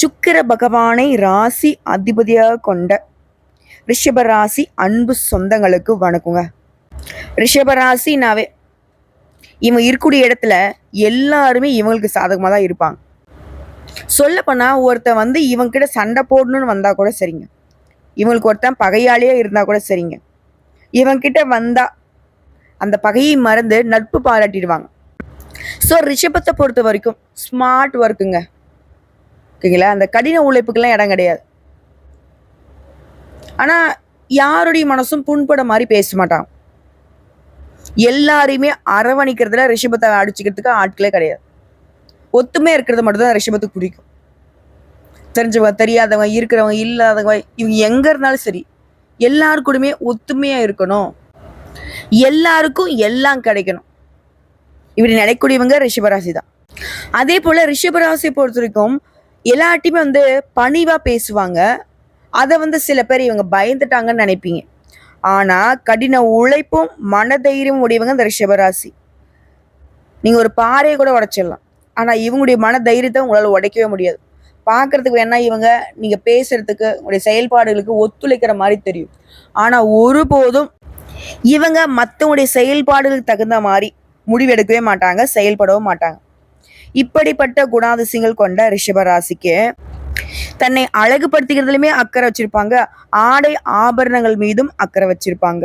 சுக்கிர பகவானை ராசி அதிபதியாக கொண்ட ரிஷபராசி அன்பு சொந்தங்களுக்கு வணக்கங்க. ரிஷபராசினாவே இவங்க இருக்கக்கூடிய இடத்துல எல்லாருமே இவங்களுக்கு சாதகமாக தான் இருப்பாங்க. சொல்லப்போனால் ஒருத்தன் வந்து இவங்க கிட்ட சண்டை போடணும்னு வந்தால் கூட சரிங்க. இவங்களுக்கு ஒருத்தன் பகையாளியே இருந்தால் கூட சரிங்க. இவங்கிட்ட வந்தா அந்த பகையை மறந்து நட்பு பாராட்டிடுவாங்க. ஸோ ரிஷபத்தை பொறுத்த வரைக்கும் ஸ்மார்ட் ஒர்க்குங்க ஓகேங்களா? அந்த கடின உழைப்புக்கெல்லாம் இடம் கிடையாது. ஆனால் யாருடைய மனசும் புண்பட மாதிரி பேச மாட்டான். எல்லாரையுமே அரவணிக்கிறதுல ரிஷபத்தை அடிச்சுக்கிறதுக்கு ஆட்களே கிடையாது. ஒத்துமே இருக்கிறது மட்டும்தான் ரிஷபத்துக்கு பிடிக்கும். தெரிஞ்சவங்க தெரியாதவங்க இருக்கிறவங்க இல்லாதவங்க இவங்க எங்க இருந்தாலும் சரி எல்லாரு கூடயுமே ஒத்துமையா இருக்கணும். எல்லாருக்கும் எல்லாம் கிடைக்கணும். இப்படி நினைக்கூடியவங்க ரிஷபராசி தான் அதே போல ரிஷபராசியை பொறுத்த வரைக்கும் எல்லாட்டையுமே வந்து பணிவாக பேசுவாங்க. அதை வந்து சில பேர் இவங்க பயந்துட்டாங்கன்னு நினைப்பீங்க. ஆனால் கடின உழைப்பும் மனதைரியமும் உடையவங்க இந்த ரிஷபராசி. நீங்கள் ஒரு பாறையை கூட உடைச்சிடலாம். ஆனால் இவங்களுடைய மன தைரியத்தை உங்களால் உடைக்கவே முடியாது. பார்க்கறதுக்கு வேணால் இவங்க நீங்கள் பேசுகிறதுக்கு உங்களுடைய செயல்பாடுகளுக்கு ஒத்துழைக்கிற மாதிரி தெரியும். ஆனால் ஒருபோதும் இவங்க மற்றவங்களுடைய செயல்பாடுகளுக்கு தகுந்த மாதிரி முடிவெடுக்கவே மாட்டாங்க செயல்படவும் மாட்டாங்க. இப்படிப்பட்ட குணாதிசயங்கள் கொண்ட ரிஷபராசிக்கு தன்னை அழகுபடுத்திக்கிறதுலையுமே அக்கறை வச்சிருப்பாங்க. ஆடை ஆபரணங்கள் மீதும் அக்கறை வச்சிருப்பாங்க.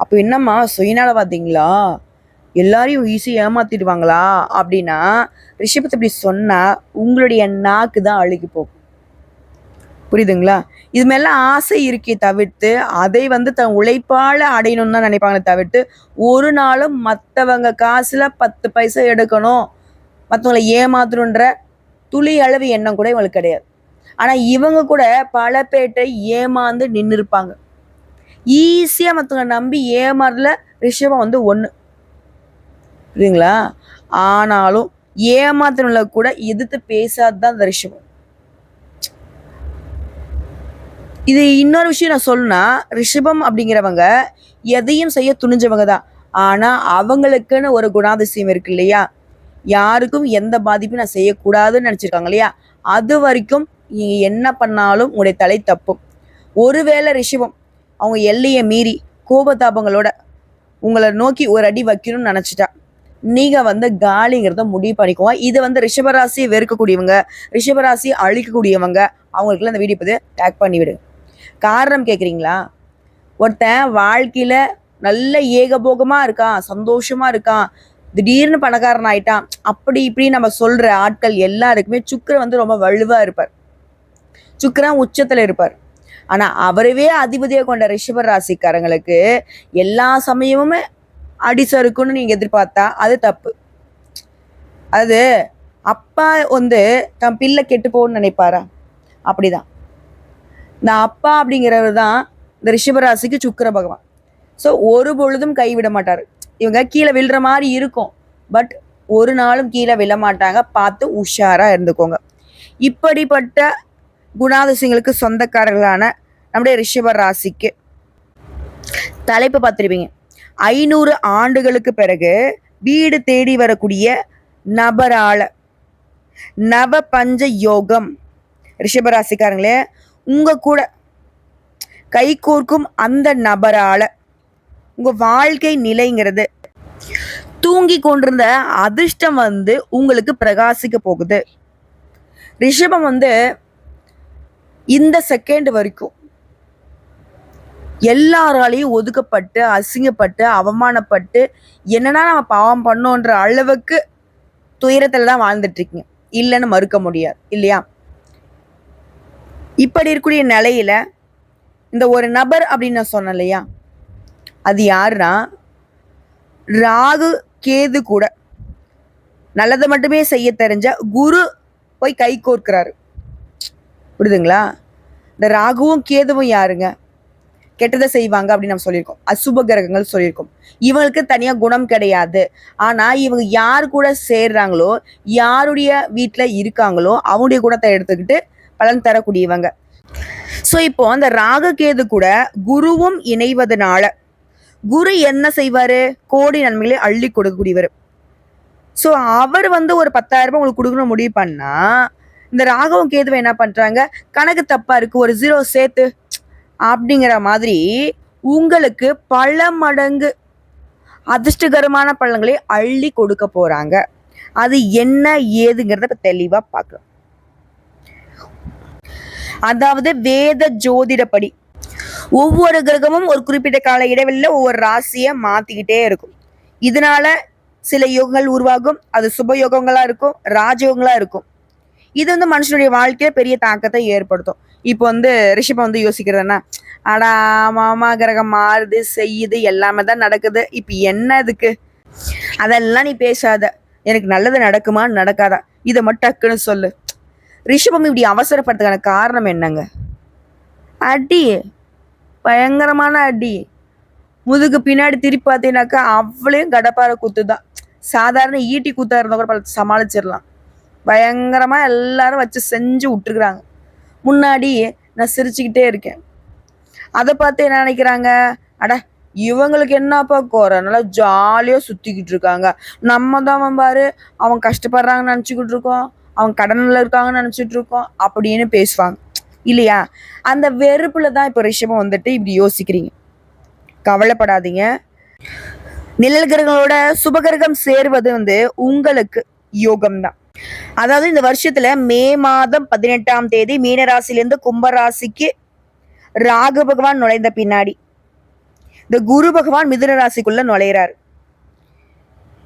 அப்போ என்னம்மா சுயநலவாதீங்களா எல்லாரையும் ஈஸியாக ஏமாத்திடுவாங்களா? அப்படின்னா ரிஷபத்தை இப்படி சொன்னா உங்களுடைய நாக்கு தான் அழுகி போகும். புரியுதுங்களா? இது மேல ஆசை இருக்கே தவிர்த்து அதை வந்து தன் உழைப்பால அடையணும்னு தான் நினைப்பாங்களே தவிர்த்து ஒரு நாளும் மற்றவங்க காசுல பத்து பைசா எடுக்கணும். மற்றவங்களை ஏமாத்தணுன்ற துளி அளவு எண்ணம் கூட இவங்களுக்கு கிடையாது. ஆனால் இவங்க கூட பல பேட்டை ஏமாந்து நின்று இருப்பாங்க ஈஸியாக மற்றவங்க நம்பி ஏமாறல ரிஷபம் வந்து ஒன்று புரியுதுங்களா? ஆனாலும் ஏமாத்தினவங்கள கூட எதிர்த்து பேசாது தான் அந்த ரிஷபம். இது இன்னொரு விஷயம் நான் சொல்லணும்னா ரிஷபம் அப்படிங்கிறவங்க எதையும் செய்ய துணிஞ்சவங்க தான் ஆனால் அவங்களுக்குன்னு ஒரு குணாதிசயம் இருக்கு இல்லையா? யாருக்கும் எந்த பாதிப்பும் நான் செய்யக்கூடாதுன்னு நினைச்சிருக்காங்க இல்லையா? அது வரைக்கும் நீங்கள் என்ன பண்ணாலும் உங்களுடைய தலை தப்பும். ஒருவேளை ரிஷபம் அவங்க எல்லையை மீறி கோபதாபங்களோட உங்களை நோக்கி ஒரு அடி வைக்கணும்னு நினச்சிட்டா நீங்க வந்து காலிங்கிறத முடிவு பண்ணிக்குவோம் இது வந்து ரிஷபராசியை வெறுக்கக்கூடியவங்க ரிஷபராசியை அழிக்கக்கூடியவங்க அவங்களுக்குலாம் அந்த வீடியோ பத்தி டேக் பண்ணி காரணம் கேட்குறீங்களா ஒருத்தன் வாழ்க்கையில நல்ல ஏகபோகமா இருக்கான் சந்தோஷமா இருக்கான் திடீர்னு பணக்காரன் ஆயிட்டான் அப்படி இப்படி நம்ம சொல்ற ஆட்கள் எல்லாருக்குமே சுக்கிரன் வந்து ரொம்ப வலுவா இருப்பார். சுக்கிரன் உச்சத்துல இருப்பார். ஆனா அவரவே அதிபதியாக கொண்ட ரிஷப ராசிக்காரங்களுக்கு எல்லா சமயமுமே அடி சறுக்குன்னு நீங்க எதிர்பார்த்தா அது தப்பு. அது அப்பா வந்து தன் பிள்ளை கெட்டு போகணும்னு நினைப்பாரா? அப்படிதான். இந்த அப்பா அப்படிங்கிறவர் தான் இந்த ரிஷபராசிக்கு சுக்கிர பகவான். ஸோ ஒரு பொழுதும் கைவிட மாட்டார். இவங்க கீழே விழுற மாதிரி இருக்கும். பட் ஒரு நாளும் கீழே விழ மாட்டாங்க. பார்த்து உஷாராக இருந்துக்கோங்க. இப்படிப்பட்ட குணாதிசயங்களுக்கு சொந்தக்காரர்களான நம்முடைய ரிஷப ராசிக்கு தலைப்பு பார்த்துருப்பீங்க. ஐநூறு ஆண்டுகளுக்கு பிறகு வீடு தேடி வரக்கூடிய நபரால நவ பஞ்ச யோகம் ரிஷபராசிக்காரங்களே உங்க கூட கை கோர்க்கும் அந்த நபரால உங்க வாழ்க்கை நிலைங்கிறது. தூங்கி கொண்டிருந்த அதிர்ஷ்டம் வந்து உங்களுக்கு பிரகாசிக்க போகுது. ரிஷபம் வந்து இந்த செகண்ட் வரைக்கும் எல்லாராலையும் ஒதுக்கப்பட்டு அசிங்கப்பட்டு அவமானப்பட்டு என்னன்னா நம்ம பாவம் பண்ணோன்ற அளவுக்கு துயரத்துல தான் வாழ்ந்துட்டு இருக்கீங்க. இல்லைன்னு மறுக்க முடியாது இல்லையா? இப்படி இருக்கக்கூடிய நிலையில இந்த ஒரு நபர் அப்படின்னு நான் சொன்னேன் இல்லையா? அது யாருன்னா ராகு கேது கூட. நல்லதை மட்டுமே செய்ய தெரிஞ்ச குரு போய் கை கோர்க்கிறாரு. புரியுதுங்களா? இந்த ராகுவும் கேதுவும் யாருங்க? கெட்டதை செய்வாங்க அப்படின்னு நம்ம சொல்லியிருக்கோம். அசுப கிரகங்கள் சொல்லியிருக்கோம். இவங்களுக்கு தனியாக குணம் கிடையாது. ஆனால் இவங்க யார் கூட சேர்றாங்களோ யாருடைய வீட்டில் இருக்காங்களோ அவங்களுடைய குணத்தை எடுத்துக்கிட்டு பலன் தரக்கூடியவங்க. ஸோ இப்போ அந்த ராகு கேது கூட குருவும் இணைவதனால குரு என்ன செய்வாரு? கோடி நன்மைகளை அள்ளி கொடுக்கக்கூடியவர். ஸோ அவர் வந்து ஒரு பத்தாயிரம் ரூபாய் உங்களுக்கு கொடுக்கணும் முடிவு பண்ணா இந்த ராகவும் கேதுவை என்ன பண்றாங்க? கணக்கு தப்பா இருக்கு ஒரு ஜீரோ சேர்த்து அப்படிங்கிற மாதிரி உங்களுக்கு பல மடங்கு அதிர்ஷ்டகரமான பழங்களை அள்ளி கொடுக்க போறாங்க. அது என்ன ஏதுங்கிறத இப்போ தெளிவா பார்க்கலாம். அதாவது வேத ஜோதிடப்படி ஒவ்வொரு கிரகமும் ஒரு குறிப்பிட்ட கால இடைவெளியில ஒவ்வொரு ராசியை மாத்திக்கிட்டே இருக்கும். இதனால சில யோகங்கள் உருவாகும். அது சுப யோகங்களா இருக்கும். ராஜயோகங்களா இருக்கும். இது வந்து மனுஷனுடைய வாழ்க்கையில பெரிய தாக்கத்தை ஏற்படுத்தும். இப்போ வந்து ரிஷபம் வந்து யோசிக்கிறதுனா அடா மாமா கிரகம் மாறுது செய்யுது எல்லாமே தான் நடக்குது. இப்போ என்ன இதுக்கு? அதெல்லாம் நீ பேசாத. எனக்கு நல்லது நடக்குமா? நடக்காதா? இதை மட்டும் டக்குன்னு சொல்லு. ரிஷபம் இப்படி அவசரப்படுறதுக்கான காரணம் என்னங்க? அடி. பயங்கரமான அடி. முதுகு பின்னாடி திருப்பி பார்த்தீங்கன்னாக்கா அவ்வளையும் கடப்பார குத்து தான் சாதாரண ஈட்டி குத்தா இருந்தால் கூட பல சமாளிச்சிடலாம். பயங்கரமாக எல்லாரும் வச்சு செஞ்சு விட்டுருக்குறாங்க. முன்னாடி நான் சிரிச்சுக்கிட்டே இருக்கேன். அதை பார்த்து என்ன நினைக்கிறாங்க? அட இவங்களுக்கு என்னப்பா குறை? நல்லா ஜாலியாக சுற்றிக்கிட்டு இருக்காங்க. நம்ம தான் அவன் பாரு அவன் கஷ்டப்படுறாங்கன்னு நினச்சிக்கிட்டு இருக்கோம். அவங்க கடனில் இருக்காங்கன்னு நினச்சிட்டு இருக்கோம். அப்படின்னு பேசுவாங்க. இல்லையா? அந்த வெறுப்புல தான் இப்போ ரிஷபம் வந்துட்டு இப்படி யோசிக்கிறீங்க. கவலைப்படாதீங்க. நிழல் கிரகங்களோட சுபகிரகம் சேர்வது வந்து உங்களுக்கு யோகம் தான் அதாவது இந்த வருஷத்துல மே மாதம் பதினெட்டாம் தேதி மீனராசிலேருந்து கும்பராசிக்கு ராகு பகவான் நுழைந்த பின்னாடி. இந்த குரு பகவான் மிதுன ராசிக்குள்ள நுழையிறார்.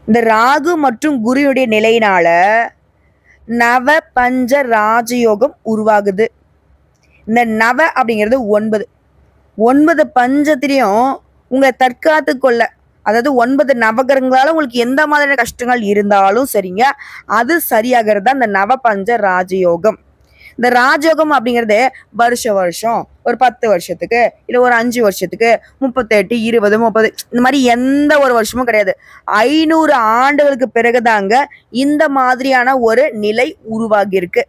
இந்த ராகு மற்றும் குருவுடைய நிலையினால நவ பஞ்ச ராஜயோகம் உருவாகுது. இந்த நவ அப்படிங்கிறது ஒன்பது. ஒன்பது பஞ்சத்திலையும் உங்களை தற்காத்து கொள்ள அதாவது ஒன்பது நவகரங்களால் உங்களுக்கு எந்த மாதிரியான கஷ்டங்கள் இருந்தாலும் சரிங்க அது சரியாகிறது தான் இந்த நவபஞ்ச ராஜயோகம். இந்த ராஜயோகம் அப்படிங்கிறது வருஷ வருஷம் ஒரு பத்து வருஷத்துக்கு இல்லை ஒரு அஞ்சு வருஷத்துக்கு முப்பத்தெட்டு இருபது முப்பது இந்த மாதிரி எந்த ஒரு வருஷமும் கிடையாது. ஐநூறு ஆண்டுகளுக்கு பிறகுதாங்க இந்த மாதிரியான ஒரு நிலை உருவாகியிருக்கு.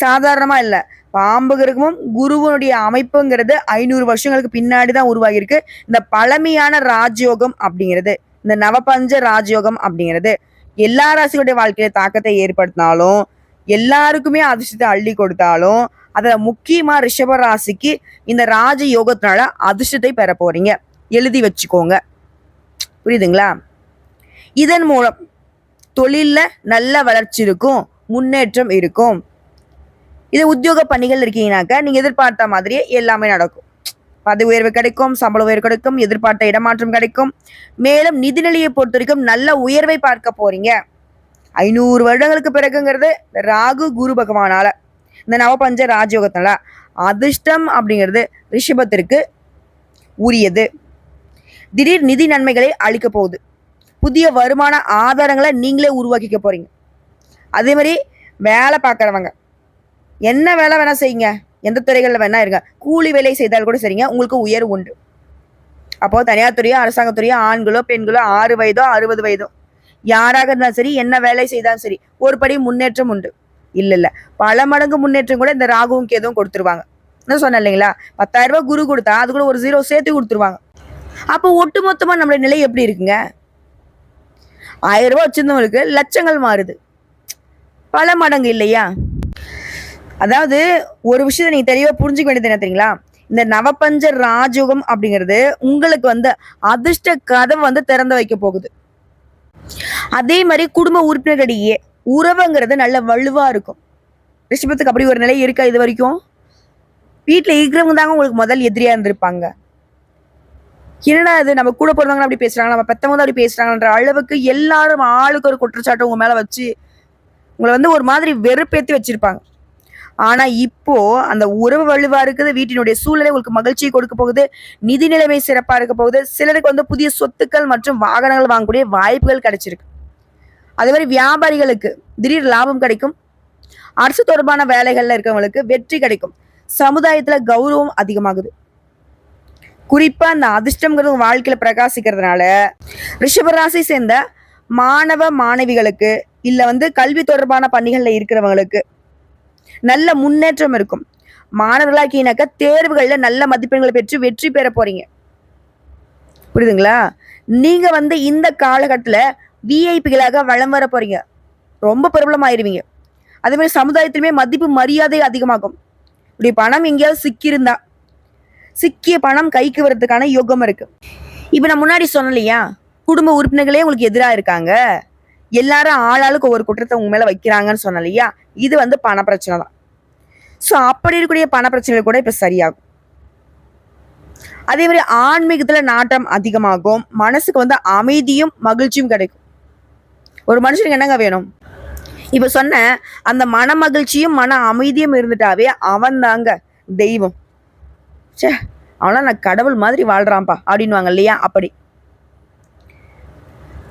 சாதாரணமாக இல்லை. பாம்பு கிரகமும் குருவனுடைய அமைப்புங்கிறது ஐநூறு வருஷங்களுக்கு பின்னாடி தான் உருவாகியிருக்கு. இந்த பழமையான ராஜயோகம் அப்படிங்கிறது இந்த நவபஞ்ச ராஜயோகம் அப்படிங்கிறது எல்லா ராசிகளுடைய வாழ்க்கையில தாக்கத்தை ஏற்படுத்தினாலும் எல்லாருக்குமே அதிர்ஷ்டத்தை அள்ளி கொடுத்தாலும் அதில் முக்கியமாக ரிஷப ராசிக்கு இந்த ராஜ யோகத்தினால அதிர்ஷ்டத்தை பெற போறீங்க. எழுதி வச்சுக்கோங்க. புரியுதுங்களா? இதன் மூலம் தொழிலில் நல்ல வளர்ச்சி இருக்கும் முன்னேற்றம் இருக்கும். இது உத்தியோக பணிகள் இருக்கீங்கனாக்கா நீங்கள் எதிர்பார்த்த மாதிரியே எல்லாமே நடக்கும். பதவி உயர்வு கிடைக்கும் சம்பள உயர்வு கிடைக்கும் எதிர்பார்த்த இடமாற்றம் கிடைக்கும். மேலும் நிதிநிலையை பொறுத்த வரைக்கும் நல்ல உயர்வை பார்க்க போறீங்க. ஐநூறு வருடங்களுக்கு பிறகுங்கிறது ராகு குரு பகவானால இந்த நவபஞ்ச ராஜயோகத்தினால அதிர்ஷ்டம் அப்படிங்கிறது ரிஷபத்திற்கு உரியது. திடீர் நிதி நன்மைகளை அளிக்க போகுது. புதிய வருமான ஆதாரங்களை நீங்களே உருவாக்கிக்க போறீங்க. அதே மாதிரி வேலை பார்க்குறவங்க என்ன வேலை வேணா செய்யுங்க. எந்த துறைகளில் வேணா இருங்க. கூலி வேலை செய்தால் கூட சரிங்க. உங்களுக்கு உயர்வு உண்டு. அப்போ தனியார் துறையோ அரசாங்கத்துறையோ ஆண்களோ பெண்களோ ஆறு வயதோ அறுபது வயதோ யாராக இருந்தாலும் சரி என்ன வேலை செய்தாலும் சரி ஒரு படி முன்னேற்றம் உண்டு. இல்லை இல்லை. பல மடங்கு முன்னேற்றம் கூட இந்த ராகுவும் கேதுவும் கொடுத்துருவாங்க. நான் சொன்னேன் இல்லைங்களா? பத்தாயிரம் ரூபாய் குரு கொடுத்தா அது கூட ஒரு ஜீரோ சேர்த்து கொடுத்துருவாங்க. அப்போ ஒட்டு மொத்தமாக நம்மளுடைய நிலை எப்படி இருக்குங்க? ஆயிரம் ரூபாய் வச்சிருந்தவங்களுக்கு லட்சங்கள் மாறுது. பல மடங்கு இல்லையா? அதாவது ஒரு விஷயத்தை நீங்க தெளிவா புரிஞ்சுக்க வேண்டியது என்ன தெரியுங்களா? இந்த நவபஞ்ச ராஜயோகம் அப்படிங்கிறது உங்களுக்கு வந்து அதிர்ஷ்ட கதவை வந்து திறந்து வைக்க போகுது. அதே மாதிரி குடும்ப உறுப்பினர்களிடையே உறவுங்கிறது நல்ல வலுவா இருக்கும். ரிஷபத்துக்கு அப்படி ஒரு நிலை இருக்கா இது வரைக்கும்? வீட்டுல இருக்கிறவங்க தாங்க உங்களுக்கு முதல் எதிரியா இருந்திருப்பாங்க. என்னடா இது? நம்ம கூட போறவங்க அப்படி பேசுறாங்க நம்ம பெத்தவங்க தான் அப்படி பேசுறாங்கன்ற அளவுக்கு எல்லாரும் ஆளுக்கு ஒரு குற்றச்சாட்டு உங்க மேல வச்சு உங்களை வந்து ஒரு மாதிரி வெறுப்பேத்தி வச்சிருப்பாங்க. ஆனா இப்போ அந்த உறவு வலுவா இருக்குது வீட்டினுடைய சூழ்நிலை உங்களுக்கு மகிழ்ச்சியை கொடுக்க போகுது நிதி நிலைமை சிறப்பா இருக்க போகுது. சிலருக்கு வந்து புதிய சொத்துக்கள் மற்றும் வாகனங்கள் வாங்கக்கூடிய வாய்ப்புகள் கிடைச்சிருக்கு. அதே மாதிரி வியாபாரிகளுக்கு திடீர் லாபம் கிடைக்கும். அரசு தொடர்பான வேலைகள்ல இருக்கவங்களுக்கு வெற்றி கிடைக்கும். சமுதாயத்துல கௌரவம் அதிகமாகுது. குறிப்பா அந்த அதிர்ஷ்டம்ங்கிறது வாழ்க்கையில பிரகாசிக்கிறதுனால ரிஷபராசி சேர்ந்த மாணவ மாணவிகளுக்கு இல்ல வந்து கல்வி தொடர்பான பணிகள்ல இருக்கிறவங்களுக்கு நல்ல முன்னேற்றம் இருக்கும். மாணவர்களாக்கினாக்க தேர்வுகளில் நல்ல மதிப்பெண்களை பெற்று வெற்றி பெற போறீங்க. புரியுதுங்களா? நீங்க வந்து இந்த காலகட்டத்தில் விஐபிகளாக வளம் வர போறீங்க. ரொம்ப பிரபலம் ஆயிருவீங்க அதே மாதிரி சமுதாயத்திலுமே மதிப்பு மரியாதை அதிகமாகும். இப்படி பணம் எங்கேயாவது சிக்கியிருந்தா சிக்கிய பணம் கைக்கு வர்றதுக்கான யோகம் இருக்கு. இப்போ நான் முன்னாடி சொன்னலையா இல்லையா? குடும்ப உறுப்பினர்களே உங்களுக்கு எதிராக இருக்காங்க. எல்லாரும் ஆளாளுக்கு ஒவ்வொரு குற்றத்தை உங்க மேல வைக்கிறாங்கன்னு சொன்னேன் இல்லையா? இது வந்து பண பிரச்சனை தான். ஸோ அப்படி இருக்கக்கூடிய பண பிரச்சனைகள் கூட இப்போ சரியாகும். அதே மாதிரி ஆன்மீகத்துல நாட்டம் அதிகமாகும். மனசுக்கு வந்து அமைதியும் மகிழ்ச்சியும் கிடைக்கும். ஒரு மனுஷனுக்கு என்னங்க வேணும்? இப்ப சொன்ன அந்த மன மகிழ்ச்சியும் மன அமைதியும் இருந்துட்டாவே அவன் தாங்க தெய்வம். ச்சே அவனா நான் கடவுள் மாதிரி வாழ்றான்ப்பா அப்படின்வாங்க இல்லையா? அப்படி.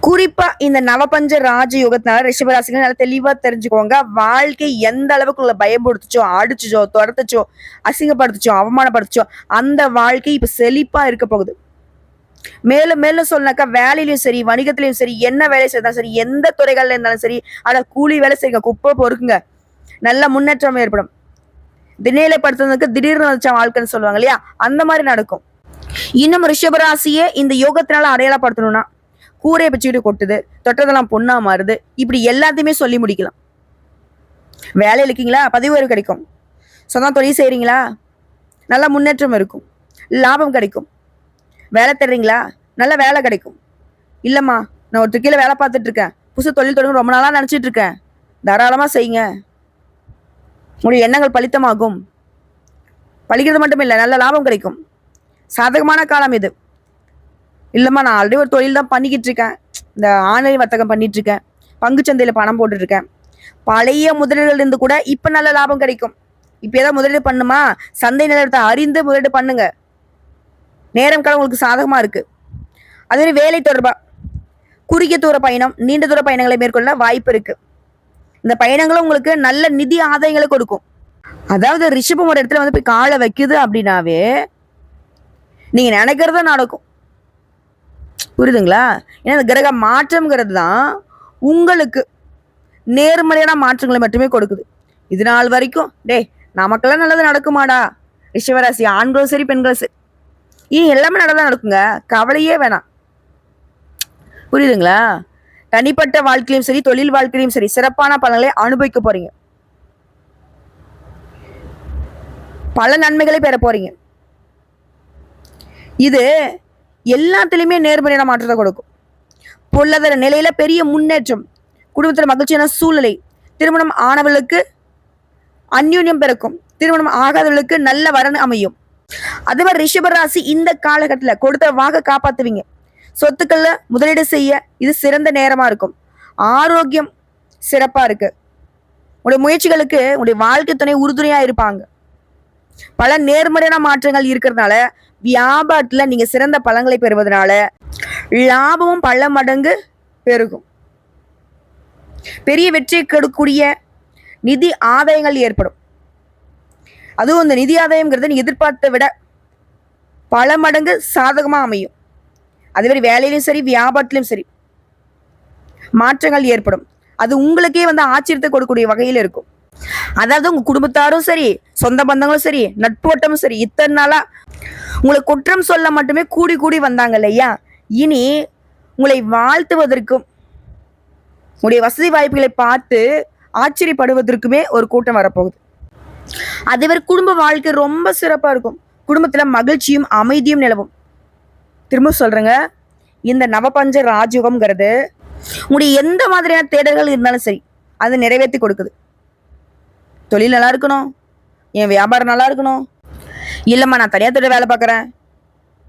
குறிப்பா இந்த நவபஞ்ச ராஜ யுகத்தினால ரிஷபராசிகள் நல்லா தெளிவா தெரிஞ்சுக்கோங்க. வாழ்க்கை எந்த அளவுக்கு உங்களை பயப்படுத்துச்சோ அடிச்சுச்சோ துரத்துச்சோ அசிங்கப்படுத்துச்சோ அவமானப்படுத்துச்சோ அந்த வாழ்க்கை இப்ப செழிப்பா இருக்க போகுது. மேலும் மேலும் சொன்னாக்கா வேலையிலயும் சரி வணிகத்திலயும் சரி என்ன வேலை செய்தாலும் சரி எந்த துறைகள்ல இருந்தாலும் சரி ஆனா கூலி வேலை செய்யுங்க குப்பை பொறுக்குங்க. நல்ல முன்னேற்றம் ஏற்படும். திணையிலப்படுத்துறதுக்கு திடீர்னு வச்ச வாழ்க்கைன்னு சொல்லுவாங்க இல்லையா? அந்த மாதிரி நடக்கும். இன்னும் ரிஷபராசியே இந்த யோகத்தினால அடையாளப்படுத்தணும்னா கூரையை பிச்சுக்கிட்டு கொட்டுது தொட்டதெல்லாம் பொண்ணா மாறுது. இப்படி எல்லாத்தையுமே சொல்லி முடிக்கலாம். வேலையில் இருக்கீங்களா பதிவு உயர்வு கிடைக்கும். சொந்தம் தொழில் செய்கிறீங்களா நல்ல முன்னேற்றம் இருக்கும். லாபம் கிடைக்கும். வேலை தர்றீங்களா நல்ல வேலை கிடைக்கும். இல்லைம்மா நான் ஒரு கீழே வேலை பார்த்துட்டு இருக்கேன். புதுசு தொழில் தொடங்க ரொம்ப நாளாக நினச்சிட்டு இருக்கேன். தாராளமாக செய்யுங்க. உங்களுடைய எண்ணங்கள் பலித்தமாகும். பலிக்கிறது மட்டும் இல்லை நல்ல லாபம் கிடைக்கும். சாதகமான காலம் இது. இல்லைம்மா நான் ஆல்ரெடி ஒரு தொழில் தான் பண்ணிக்கிட்டு இருக்கேன் இந்த ஆன்லைன் வர்த்தகம் பண்ணிட்டு இருக்கேன் பங்குச்சந்தையில் பணம் போட்டுட்டு பழைய முதலீடுகள் இருந்து கூட இப்போ நல்ல லாபம் கிடைக்கும். இப்போ ஏதாவது முதலீடு பண்ணுமா? சந்தை நிலவரத்தை அறிந்து முதலீடு பண்ணுங்க. நேரம் காலம் உங்களுக்கு சாதகமாக இருக்குது அதே மாதிரி வேலை தொடர்பாக குறுகிய தூர பயணம் நீண்ட தூர பயணங்களை மேற்கொள்ள வாய்ப்பு இருக்குது இந்த பயணங்களும் உங்களுக்கு நல்ல நிதி ஆதாயங்களை கொடுக்கும். அதாவது ரிஷபம் ஒரு இடத்துல வந்து போய் காலை வைக்குது அப்படின்னாவே நீங்கள் நினைக்கிறத நடக்கும். புரியுதுங்களா? ஏன்னா இந்த கிரக மாற்றம்ங்கிறது தான் உங்களுக்கு நேர்மறையான மாற்றங்களை மட்டுமே கொடுக்குது. இது நாள் வரைக்கும் டேய் நமக்கெல்லாம் நல்லது நடக்குமாடா? ரிஷவராசி ஆண்களும் சரி பெண்களும் சரி. ஏன் எல்லாமே நல்லதா நடக்குங்க? கவலையே வேணாம். புரியுதுங்களா? தனிப்பட்ட வாழ்க்கையிலும் சரி தொழில் வாழ்க்கையிலும் சரி சிறப்பான பலன்களை அனுபவிக்க போறீங்க. பல நன்மைகளை பெற போறீங்க. இது எல்லாத்துலேயுமே நேர்மறையான மாற்றத்தை கொடுக்கும். பொருளாதார நிலையில பெரிய முன்னேற்றம் குடும்பத்தில் மகிழ்ச்சியான சூழ்நிலை திருமணம் ஆனவர்களுக்கு அந்யூன்யம் பிறக்கும் திருமணம் ஆகாதவர்களுக்கு நல்ல வரன் அமையும். அதே மாதிரி ரிஷப இந்த காலகட்டத்தில் கொடுத்த வாக காப்பாத்துவீங்க. சொத்துக்கள்ல முதலீடு செய்ய இது சிறந்த நேரமா இருக்கும். ஆரோக்கியம் சிறப்பா இருக்கு. உங்களுடைய முயற்சிகளுக்கு உங்களுடைய வாழ்க்கை துணை உறுதுணையா இருப்பாங்க. பல நேர்மறையான மாற்றங்கள் இருக்கிறதுனால வியாபாரத்துல நீங்க சிறந்த பழங்களை பெறுவதனால லாபமும் பல மடங்கு பெருகும். பெரிய வெற்றியை கெடுக்கூடிய நிதி ஆதாயங்கள் ஏற்படும். அதுவும் இந்த நிதி ஆதாயம்ங்கிறது நீங்கள் எதிர்பார்த்த விட பல மடங்கு சாதகமா அமையும். அதே மாதிரி வேலையிலும் சரி வியாபாரத்திலும் சரி மாற்றங்கள் ஏற்படும். அது உங்களுக்கே வந்து ஆச்சரியத்தை கொடுக்கக்கூடிய வகையில் இருக்கும். அதாவது உங்க குடும்பத்தாரும் சரி சொந்த பந்தங்களும் சரி நட்பு வட்டமும் சரி இத்தனை நாளா உங்களை குற்றம் சொல்ல மட்டுமே கூடி கூடி வந்தாங்க இல்லையா? இனி உங்களை வாழ்த்துவதற்கும் உங்களுடைய வசதி வாய்ப்புகளை பார்த்து ஆச்சரியப்படுவதற்குமே ஒரு கூட்டம் வரப்போகுது. அதே மாதிரி குடும்ப வாழ்க்கை ரொம்ப சிறப்பா இருக்கும். குடும்பத்துல மகிழ்ச்சியும் அமைதியும் நிலவும். திரும்ப சொல்றேங்க இந்த நவபஞ்ச ராஜயோகம்ங்கிறது உங்களுடைய எந்த மாதிரியான தேடல்கள் இருந்தாலும் சரி அதை நிறைவேற்றி கொடுக்குது. தொழில் நல்லா இருக்கணும். என் வியாபாரம் நல்லா இருக்கணும். இல்லைம்மா நான் தனியார் துறை வேலை பார்க்குறேன்.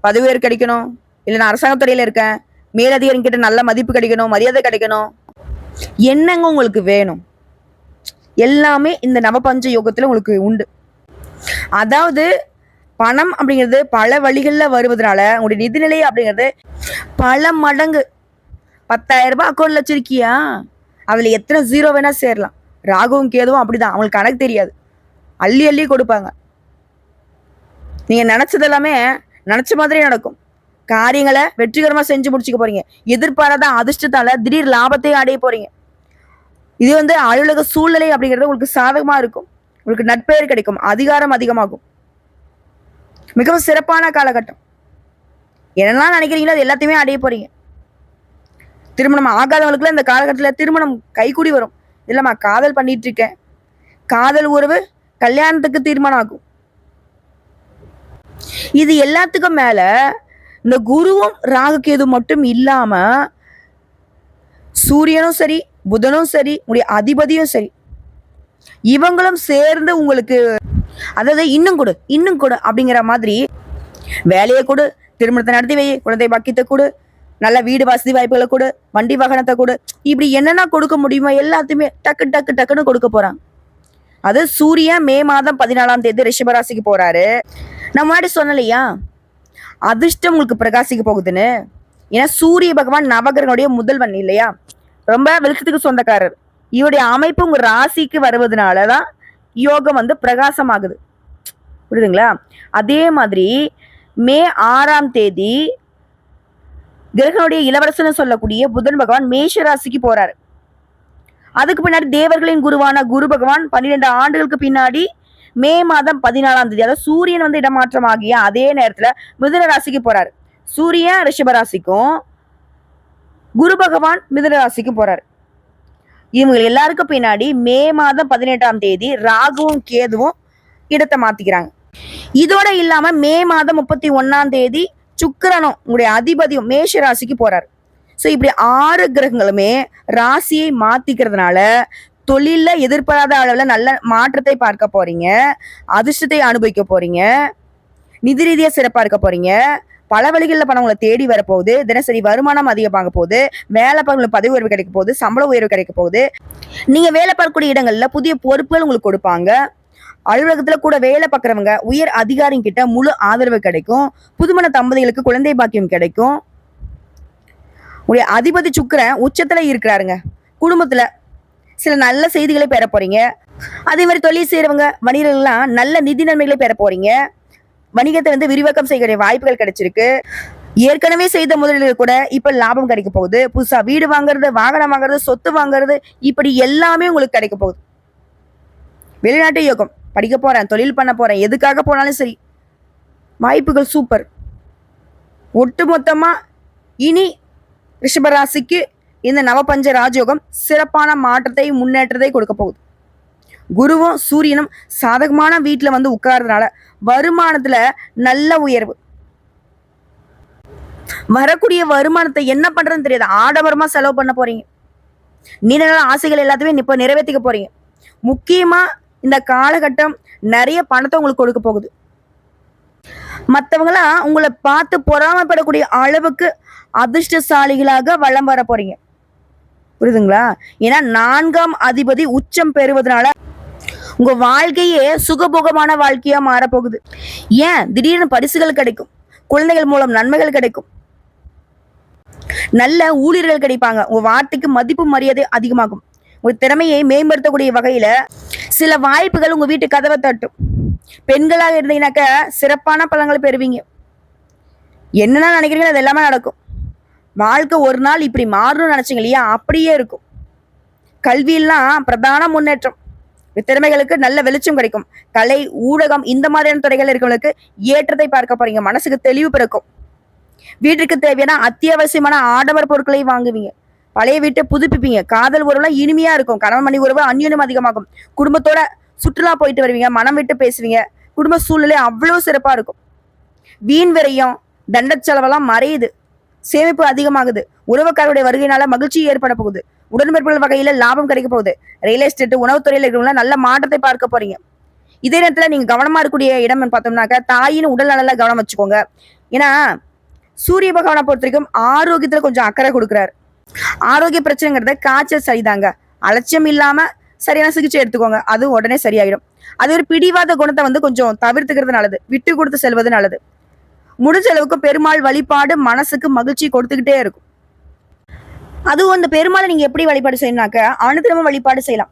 பதவி உயர் கிடைக்கணும். இல்லை நான் அரசாங்க துறையில் இருக்கேன். மேலதிகாரிங்கிட்ட நல்ல மதிப்பு கிடைக்கணும் மரியாதை கிடைக்கணும். என்னங்க உங்களுக்கு வேணும்? எல்லாமே இந்த நவபஞ்ச யோகத்தில் உங்களுக்கு உண்டு. அதாவது பணம் அப்படிங்கிறது பல வழிகளில் வருவதனால உங்களுடைய நிதிநிலை அப்படிங்கிறது பல மடங்கு. பத்தாயிரம் ரூபாய் அக்கௌண்ட்ல வச்சிருக்கியா? அதில் எத்தனை ஜீரோ வேணால் சேரலாம். ராகுவும் கேதுவும் அப்படிதான். அவங்களுக்கு கணக்கு தெரியாது. அள்ளி அள்ளி கொடுப்பாங்க. நீங்கள் நினச்சது எல்லாமே நினச்ச மாதிரி நடக்கும். காரியங்களை வெற்றிகரமாக செஞ்சு முடிச்சுக்க போறீங்க. எதிர்பாராத அதிர்ஷ்டத்தால திடீர் லாபத்தையும் அடைய போறீங்க. இது வந்து அலுவலக சூழ்நிலை அப்படிங்கிறது உங்களுக்கு சாதகமா இருக்கும். உங்களுக்கு நட்பெயர் கிடைக்கும். அதிகாரம் அதிகமாகும். மிகவும் சிறப்பான காலகட்டம். என்னெல்லாம் நினைக்கிறீங்களோ அது எல்லாத்தையுமே அடைய போறீங்க. திருமணம் ஆகாதவங்களுக்குலாம் இந்த காலகட்டத்தில் திருமணம் கைகூடி வரும். இல்லைம்மா காதல் பண்ணிட்டு இருக்கேன் காதல் உறவு கல்யாணத்துக்கு தீர்மானம் ஆகும் இது எல்லாத்துக்கும் மேல இந்த குருவும் ராகுகேது மட்டும் இல்லாம சூரியனும் சரி புதனும் சரி உங்களுடைய அதிபதியும் சரி இவங்களும் சேர்ந்து உங்களுக்கு அதாவது இன்னும் கொடு இன்னும் கொடு அப்படிங்கிற மாதிரி வேலையை கொடு திருமணத்தை நடத்தி வை குழந்தை பாக்கியத்தை கொடு நல்ல வீடு வசதி வாய்ப்புகளை கொடு வண்டி வாகனத்தை கொடு. இப்படி என்னென்ன கொடுக்க முடியுமோ எல்லாத்தையுமே டக்கு டக்கு டக்குன்னு கொடுக்க போறாங்க அது சூரியன் மே மாதம் பதினாலாம் தேதி ரிஷபராசிக்கு போறாரு. நான் முன்னாடி சொன்னலையா அதிர்ஷ்டம் உங்களுக்கு பிரகாசிக்க போகுதுன்னு. ஏன்னா சூரிய பகவான் நவகிரனுடைய முதல்வன் இல்லையா? ரொம்ப வெளிச்சத்துக்கு சொந்தக்காரர். இவருடைய அமைப்பு உங்க ராசிக்கு வருவதனால தான் யோகம் வந்து பிரகாசமாகுது. புரியுதுங்களா? அதே மாதிரி மே ஆறாம் தேதி கிரகனுடைய இளவரசன் சொல்லக்கூடிய புதன் பகவான் மேஷ ராசிக்கு போறாரு. அதுக்கு பின்னாடி தேவர்களின் குருவான குரு பகவான் பன்னிரெண்டு ஆண்டுகளுக்கு பின்னாடி மே மாதம் பதினாலாம் தேதி அதாவது சூரியன் வந்து இடமாற்றம் ஆகிய அதே நேரத்துல மிதுன ராசிக்கு போறாரு. சூரியன் ரிஷப ராசிக்கும் குரு பகவான் மிதுன ராசிக்கும் போறாரு. இவங்க எல்லாருக்கும் பின்னாடி மே மாதம் பதினெட்டாம் தேதி ராகுவும் கேதுவும் இடத்தை மாத்திக்கிறாங்க. இதோட இல்லாம மே மாதம் முப்பத்தி ஒன்னாம் தேதி சுக்கிரனும் உங்களுடைய அதிபதியும் மேஷ ராசிக்கு போறாரு. ஸோ இப்படி ஆறு கிரகங்களுமே ராசியை மாத்திக்கிறதுனால தொழிலில் எதிர்பாராத அளவில் நல்ல மாற்றத்தை பார்க்க போறீங்க. அதிர்ஷ்டத்தை அனுபவிக்க போறீங்க. நிதி ரீதியாக சிறப்பாக இருக்க போறீங்க. பல வழிகளில் பணம் உங்களை தேடி வரப்போகுது. தினசரி வருமானம் அதிகமாக போகுது. வேலை பார்க்கல பதவி உயர்வு கிடைக்க போகுது. சம்பள உயர்வு கிடைக்க போகுது. நீங்கள் வேலை பார்க்கக்கூடிய இடங்களில் புதிய பொறுப்புகள் உங்களுக்கு கொடுப்பாங்க. அலுவலகத்துல கூட வேலை பார்க்குறவங்க உயர் அதிகாரிங்க கிட்ட முழு ஆதரவு கிடைக்கும். புதுமண தம்பதிகளுக்கு குழந்தை பாக்கியம் கிடைக்கும். உடைய அதிபதி சுக்கிரன் உச்சத்துல இருக்கிறாருங்க. குடும்பத்துல சில நல்ல செய்திகளை பெற போறீங்க. அதே மாதிரி தொழில் செய்யறவங்க வணிகர்கள்லாம் நல்ல நிதி நன்மைகளை பெற போறீங்க. வணிகத்தை வந்து விரிவாக்கம் செய்யக்கூடிய வாய்ப்புகள் கிடைச்சிருக்கு. ஏற்கனவே செய்த முதலீடுகள் கூட இப்ப லாபம் கிடைக்க போகுது. புதுசா வீடு வாங்குறது வாகனம் வாங்குறது சொத்து வாங்குறது இப்படி எல்லாமே உங்களுக்கு கிடைக்க போகுது. வெளிநாட்டு யோகம். படிக்க போகிறேன் தொழில் பண்ண போகிறேன் எதுக்காக போனாலும் சரி. வாய்ப்புகள் சூப்பர் ஒட்டு மொத்தமாக இனி ரிஷபராசிக்கு இந்த நவபஞ்ச ராஜயோகம் சிறப்பான மாற்றத்தை முன்னேற்றத்தை கொடுக்க போகுது. குருவும் சூரியனும் சாதகமான வீட்டில் வந்து உட்கார்றதுனால வருமானத்தில் நல்ல உயர்வு. வரக்கூடிய வருமானத்தை என்ன பண்ணுறதுன்னு தெரியாது. ஆடம்பரமாக செலவு பண்ண போகிறீங்க நீண்ட நாள் ஆசைகள் எல்லாத்தையுமே இப்போ நிறைவேற்றிக்க போகிறீங்க முக்கியமாக இந்த காலகட்டம் நிறைய பணத்தை உங்களுக்கு கொடுக்க போகுது. மற்றவங்களாம் உங்களை பார்த்து பொறாமைப்படக்கூடிய அளவுக்கு அதிர்ஷ்டசாலிகளாக வளம் வர போறீங்க. புரியுதுங்களா? ஏன்னா நான்காம் அதிபதி உச்சம் பெறுவதனால உங்க வாழ்க்கையே சுகபோகமான வாழ்க்கையா மாறப்போகுது. ஏன்? திடீர்னு பரிசுகள் கிடைக்கும். குழந்தைகள் மூலம் நன்மைகள் கிடைக்கும். நல்ல ஊழியர்கள் கிடைப்பாங்க. உங்க வார்த்தைக்கு மதிப்பு மரியாதை அதிகமாகும். உங்க திறமையை மேம்படுத்தக்கூடிய வகையில சில வாய்ப்புகள் உங்க வீட்டு கதவை தட்டும். பெண்களாக இருந்தீங்கன்னாக்க சிறப்பான பலன்களை பெறுவீங்க. என்னென்ன நினைக்கிறீங்களோ அது எல்லாமே நடக்கும். வாழ்க்கை ஒரு நாள் இப்படி மாறணும்னு நினைச்சீங்க இல்லையா? அப்படியே இருக்கும். கல்வியெல்லாம் பிரதான முன்னேற்றம். திறமைகளுக்கு நல்ல வெளிச்சம் கிடைக்கும். கலை ஊடகம் இந்த மாதிரியான துறைகள் இருக்கவங்களுக்கு ஏற்றத்தை பார்க்க போறீங்க. மனசுக்கு தெளிவு பிறக்கும். வீட்டுக்கு தேவையான அத்தியாவசியமான ஆடம்பர பொருட்களை வாங்குவீங்க. பழைய வீட்டை புதுப்பிப்பீங்க. காதல் உறவுலாம் இனிமையா இருக்கும். கணவன் மணி உறவு அந்யூனம் அதிகமாகும். குடும்பத்தோட சுற்றுலா போயிட்டு வருவீங்க. மனம் விட்டு பேசுவீங்க. குடும்ப சூழ்நிலை அவ்வளோ சிறப்பா இருக்கும். வீண் விரையும் தண்ட செலவெல்லாம் மறையுது. சேமிப்பு அதிகமாகுது. உறவுக்காரருடைய வருகையினால மகிழ்ச்சி ஏற்பட போகுது. உடன்பிறப்புகள் வகையில லாபம் கிடைக்க போகுது. ரியல் எஸ்டேட் உணவுத்துறையில் இருக்கிறவங்க நல்ல மாற்றத்தை பார்க்க போறீங்க. இதே நேரத்தில் நீங்க கவனமா இருக்கக்கூடிய இடம் பார்த்தோம்னாக்க தாயின் உடல் நலல கவனம் வச்சுக்கோங்க. ஏன்னா சூரிய பகவானை பொறுத்த வரைக்கும் ஆரோக்கியத்துல கொஞ்சம் அக்கறை கொடுக்குறாரு. ஆரோக்கிய பிரச்சனைங்கிறத காய்ச்சல் சரிதாங்க. அலட்சியம் இல்லாம சரியான சிகிச்சை எடுத்துக்கோங்க. அது உடனே சரியாயிடும். அது ஒரு பிடிவாத குணத்தை வந்து கொஞ்சம் தவிர்த்துக்கிறது நல்லது. விட்டு கொடுத்து செல்வது நல்லது. முடிஞ்ச அளவுக்கு பெருமாள் வழிபாடு மனசுக்கு மகிழ்ச்சி கொடுத்துக்கிட்டே இருக்கும். அதுவும் அந்த பெருமாளை நீங்க எப்படி வழிபாடு செய்யணும்னாக்க அனுதினமும் வழிபாடு செய்யலாம்.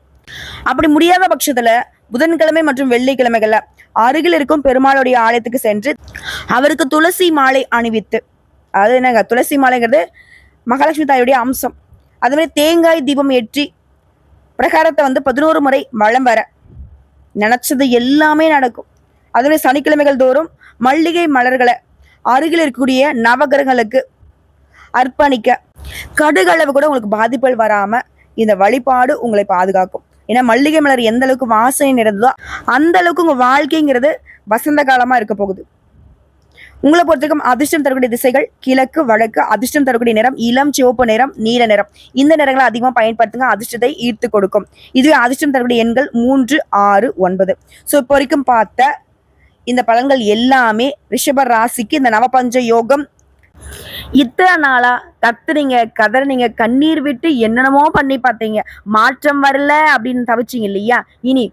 அப்படி முடியாத பட்சத்துல புதன்கிழமை மற்றும் வெள்ளிக்கிழமைகள்ல அருகில் இருக்கும் பெருமாளுடைய ஆலயத்துக்கு சென்று அவருக்கு துளசி மாலை அணிவித்து அது என்னங்க? துளசி மாலைங்கிறது மகாலட்சுமி தாயுடைய அம்சம். அதுமாதிரி தேங்காய் தீபம் ஏற்றி பிரகாரத்தை வந்து பதினோரு முறை வளம் வர. நினச்சது எல்லாமே நடக்கும். அதுமாதிரி சனிக்கிழமைகள் தோறும் மல்லிகை மலர்களை அருகில் இருக்கக்கூடிய நவகிரகங்களுக்கு அர்ப்பணிக்க கடுகளவு கூட உங்களுக்கு பாதிப்புகள் வராமல் இந்த வழிபாடு உங்களை பாதுகாக்கும். ஏன்னா மல்லிகை மலர் எந்த அளவுக்கு வாசனை நிறைந்ததோ அந்த அளவுக்கு உங்கள் வாழ்க்கைங்கிறது வசந்த காலமாக இருக்க போகுது. உங்களை பொறுத்தவரைக்கும் அதிர்ஷ்டம் தரக்கூடிய திசைகள் கிழக்கு வடக்கு அதிர்ஷ்டம் தரக்கூடிய நிறம் இளம் சிவப்பு நிறம் நீல நிறம். இந்த நிறங்களை அதிகமாக பயன்படுத்துங்க அதிர்ஷ்டத்தை ஈர்த்து கொடுக்கும். இதுவே அதிர்ஷ்டம் தரக்கூடிய எண்கள் மூன்று ஆறு ஒன்பது. ஸோ இப்போ வரைக்கும் பார்த்த இந்த பலன்கள் எல்லாமே ரிஷப ராசிக்கு இந்த நவபஞ்ச யோகம். இத்தனை நாளா கத்துறீங்க கதறினீங்க கண்ணீர் விட்டு என்னென்னமோ பண்ணி பார்த்தீங்க. மாற்றம் வரல அப்படின்னு தவிச்சிங்க இல்லையா? இனி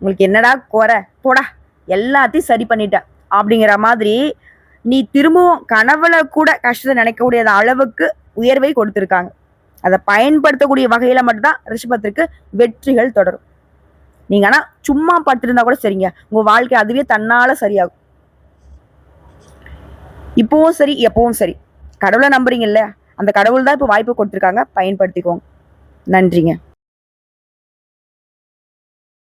உங்களுக்கு என்னடா குறை? போடா எல்லாத்தையும் சரி பண்ணிட்டேன். அப்படிங்கிற மாதிரி நீ திரும்பவும் கனவுல கூட கஷ்டத்தை நினைக்கக்கூடிய அளவுக்கு உயர்வை கொடுத்துருக்காங்க. அதை பயன்படுத்தக்கூடிய வகையில மட்டும்தான் ரிஷபத்திற்கு வெற்றிகள் தொடரும். நீங்க ஆனா சும்மா படுத்திருந்தா கூட சரிங்க. உங்க வாழ்க்கை அதுவே தன்னால சரியாகும். இப்பவும் சரி எப்பவும் சரி. கடவுளை நம்புறீங்கல்ல? அந்த கடவுள் தான் இப்போ வாய்ப்பு கொடுத்துருக்காங்க. பயன்படுத்திக்கோங்க. நன்றிங்க.